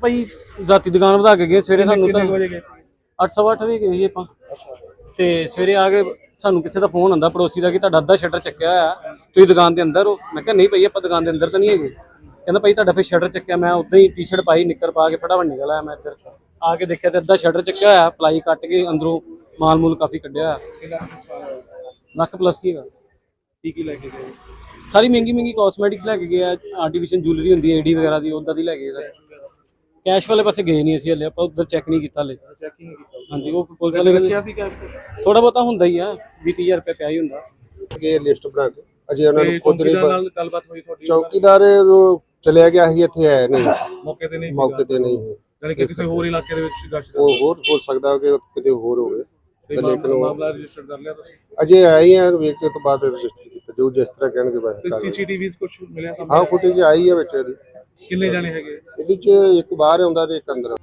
ਭਾਈ ਰਾਤੀ ਦੁਕਾਨ ਵਧਾ ਕੇ ਗਏ ਸਵੇਰੇ ਸਾਨੂੰ ਤਾਂ ਕਿੰਨੇ ਵਜੇ ਗਏ ਸੀ? 8:30 ਵਜੇ ਗਏ ਸੀ ਆਪਾਂ। ਤੇ ਸਵੇਰੇ ਆ ਕੇ ਸਾਨੂੰ ਕਿਸੇ ਦਾ ਫੋਨ ਆਂਦਾ ਪੜੋਸੀ ਦਾ ਕਿ ਤੁਹਾਡਾ ਅੱਧਾ ਸ਼ਟਰ ਚੱਕਿਆ ਹੋਇਆ। ਤੁਸੀਂ ਦੁਕਾਨ ਦੇ ਅੰਦਰ ਹੋ। ਮੈਂ ਕਿਹਾ ਨਹੀਂ ਭਾਈ ਆਪਾਂ ਦੁਕਾਨ ਦੇ ਅੰਦਰ ਤਾਂ ਨਹੀਂ ਹੈਗੇ। ਕਹਿੰਦਾ ਭਾਈ ਤੁਹਾਡਾ ਫਿਰ ਸ਼ਟਰ ਚੱਕਿਆ। ਮੈਂ ਉਦਾਂ ਹੀ ਟੀ-ਸ਼ਰਟ ਪਾਈ ਨਿੱਕਰ ਪਾ ਕੇ ਫਟਾਫਟ ਨਿਕਲ ਆਇਆ ਮੈਂ ਇੱਧਰ। ਆ ਕੇ ਦੇਖਿਆ ਤੇ ਅੱਧਾ ਸ਼ਟਰ ਚੱਕਿਆ ਹੋਇਆ। ਪਲਾਈ ਕੱਟ ਕੇ ਅੰਦਰੋਂ ਮਾਲ ਮੂਲ ਕਾਫੀ ਕੱਢਿਆ? ਲੱਖ ਪਲੱਸ ਹੀ ਹੈਗਾ। ਕੀ ਕੀ ਲੈ ਕੇ ਗਏ? ਸਾਰੀ ਮਹਿੰਗੀ ਮਹਿੰਗੀ ਕਾਸਮੈਟਿਕਸ ਲੈ ਕੇ ਗਏ ਆ। ਆਰਟੀਫੀਸ਼ੀਅਲ ਜੁਐਲਰੀ ਹੁੰਦੀ ਹੈ ਏਡੀ ਵਗੈਰਾ ਦੀ ਉਦਾਂ ਦੀ ਲੈ ਕੇ ਗਏ ਸਾਰੇ। ਕੈਸ਼ ਵਾਲੇ ਪਾਸੇ ਗਏ ਨਹੀਂ ਅਸੀਂ ਹਲੇ ਆਪਾਂ ਉਧਰ ਚੈੱਕ ਨਹੀਂ ਕੀਤਾ ਹਲੇ। ਚੈਕਿੰਗ ਨਹੀਂ ਕੀਤਾ। ਹਾਂਜੀ ਉਹ ਪੁਲਿਸ ਵਾਲੇ ਕਹਿੰਦੇ ਕਿਹਾ ਸੀ ਕੈਸ਼ ਥੋੜਾ ਬਹੁਤਾ ਹੁੰਦਾ ਹੀ ਆ 20000 ਰੁਪਏ ਪਿਆ ਹੀ ਹੁੰਦਾ। ਇਹ ਲਿਸਟ ਬਣਾ ਕੇ ਅਜੇ ਉਹਨਾਂ ਨੂੰ ਖੁਦ ਨਹੀਂ ਪਤਾ ਨਾਲ ਗੱਲਬਾਤ ਹੋਈ ਤੁਹਾਡੀ? ਚੌਕੀਦਾਰ ਉਹ ਚਲਿਆ ਗਿਆ ਸੀ ਇੱਥੇ ਹੈ ਨਹੀਂ। ਮੌਕੇ ਤੇ ਨਹੀਂ ਮੌਕੇ ਤੇ ਨਹੀਂ। ਹੈ। ਯਾਨੀ ਕਿ ਕਿਸੇ ਹੋਰ ਇਲਾਕੇ ਦੇ ਵਿੱਚ ਗਸ਼ਤ ਉਹ ਹੋਰ ਹੋ ਸਕਦਾ ਕਿ ਕਿਤੇ ਹੋਰ ਹੋਵੇ। ਤੇ ਲੇਕਿਨ ਮਾਮਲਾ ਉਹ ਮਾਮਲਾ ਰਜਿਸਟਰ ਕਰ ਲਿਆ ਤੁਸੀਂ? ਅਜੇ ਆਈ ਹੈ ਵੇਖ ਕੇ ਤੋਂ ਬਾਅਦ ਰਜਿਸਟਰ ਕੀਤਾ। ਜੋ ਜਿਸ ਤਰ੍ਹਾਂ ਕਹਿਣਗੇ ਬਸ ਤੇ ਕਰ ਲਓ। ਸੀਸੀਟੀਵੀਜ਼ ਕੁਝ ਮਿਲਿਆ ਹਾਂ ਸਾਹਮਣੇ ਫੁਟੇਜ ਆਈ ਹੈ ਵਿੱਚ ਇਹਦੀ। ਕਿੰਨੇ ਜਾਣੇ ਹੈਗੇ? ਇਹਦੇ ਚ ਇੱਕ ਬਾਹਰ ਆਉਂਦਾ ਤੇ ਇੱਕ ਅੰਦਰ